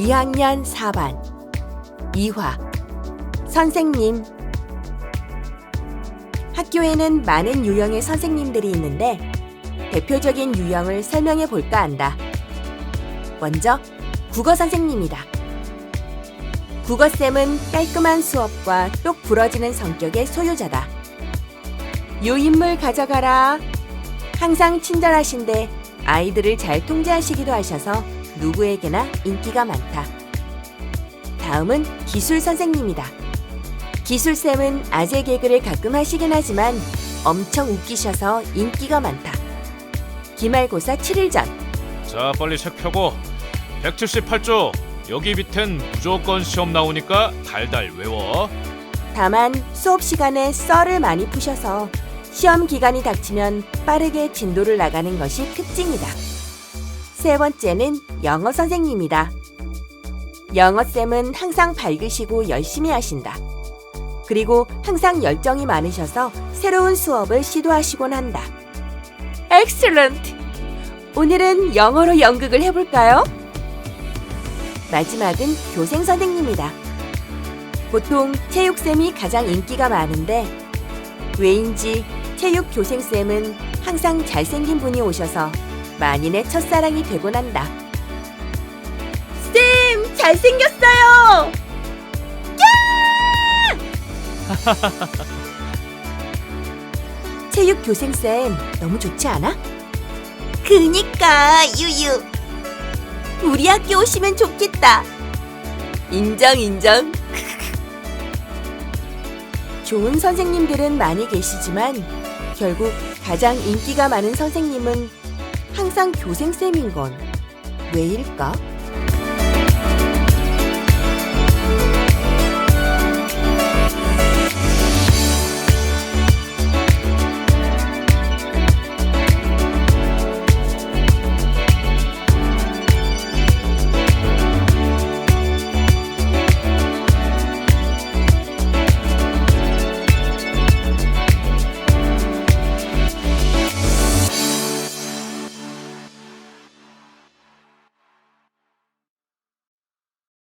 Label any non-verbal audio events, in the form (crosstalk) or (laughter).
2학년 4반 이화 선생님 학교에는 많은 유형의 선생님들이 있는데 대표적인 유형을 설명해 볼까 한다. 먼저 국어 선생님이다. 국어쌤은 깔끔한 수업과 똑 부러지는 성격의 소유자다. 요 인물 가져가라. 항상 친절하신데 아이들을 잘 통제하시기도 하셔서 누구에게나 인기가 많다. 다음은 기술 선생님이다. 기술쌤은 아재 개그를 가끔 하시긴 하지만 엄청 웃기셔서 인기가 많다. 기말고사 7일 전 자 빨리 책 펴고 178조 여기 밑엔 무조건 시험 나오니까 달달 외워 다만 수업 시간에 썰을 많이 푸셔서 시험 기간이 닥치면 빠르게 진도를 나가는 것이 특징이다. 세 번째는 영어 선생님이다. 영어쌤은 항상 밝으시고 열심히 하신다. 그리고 항상 열정이 많으셔서 새로운 수업을 시도하시곤 한다. 엑셀런트! 오늘은 영어로 연극을 해볼까요? 마지막은 교생 선생님이다. 보통 체육쌤이 가장 인기가 많은데 왜인지 체육 교생쌤은 항상 잘생긴 분이 오셔서 만인의 첫사랑이 되곤 한다. 쌤, 잘생겼어요! 야! (laughs) 체육 교생쌤 너무 좋지 않아? 그니까, 유유. 우리 학교 오시면 좋겠다. 인정, 인정. (laughs) 좋은 선생님들은 많이 계시지만 결국 가장 인기가 많은 선생님은 항상 교생쌤인 건 왜일까?